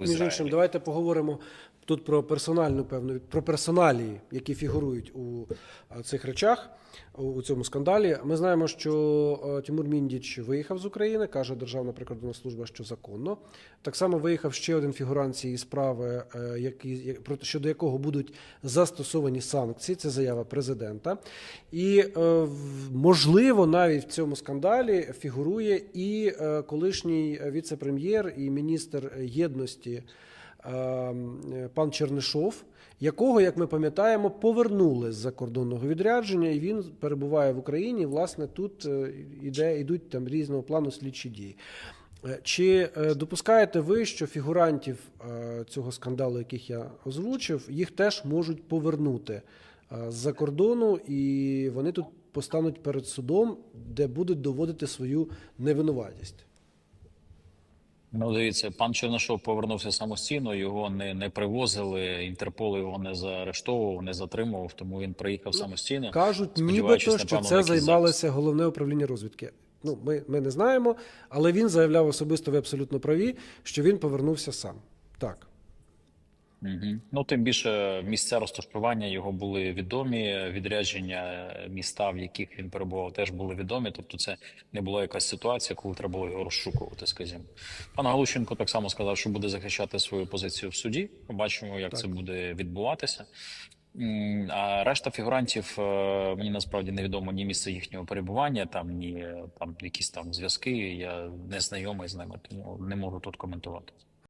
Між іншим, давайте поговоримо тут про персональну певну про персоналії, які фігурують у цих речах у- цьому скандалі. Ми знаємо, що е, Тимур Міндіч виїхав з України, каже Державна прикордонна служба, що законно. Так само виїхав ще один фігурант цієї справи, е, який як- щодо якого будуть застосовані санкції. Це заява президента. І е, можливо, навіть в цьому скандалі фігурує і е, колишній віце-прем'єр і міністр єдності е, е, пан Чернишов, якого, як ми пам'ятаємо, повернули з закордонного відрядження, і він перебуває в Україні. Власне, тут е, іде, йдуть там різного плану слідчі дії. Е, Чи е, допускаєте ви, що фігурантів е, цього скандалу, яких я озвучив, їх теж можуть повернути е, з-за кордону, і вони тут постануть перед судом, де будуть доводити свою невинуватість? Ну, дивіться, пан Чернишов повернувся самостійно, його не, не привозили, Інтерпол його не заарештовував, не затримував, тому він приїхав самостійно. Кажуть, нібито, що це займалося головне управління розвідки. Ну, ми, ми не знаємо, але він заявляв особисто, ви абсолютно праві, що він повернувся сам. Так. Угу. Ну, тим більше місця розташування його були відомі, відрядження міста, в яких він перебував, теж були відомі. Тобто, це не була якась ситуація, коли треба було його розшукувати, скажімо. Пан Галущенко так само сказав, що буде захищати свою позицію в суді. Побачимо, як це буде відбуватися. А решта фігурантів е, мені насправді невідомо ні місце їхнього перебування, там ні там якісь там зв'язки. Я не знайомий з ними, тому не можу тут коментувати.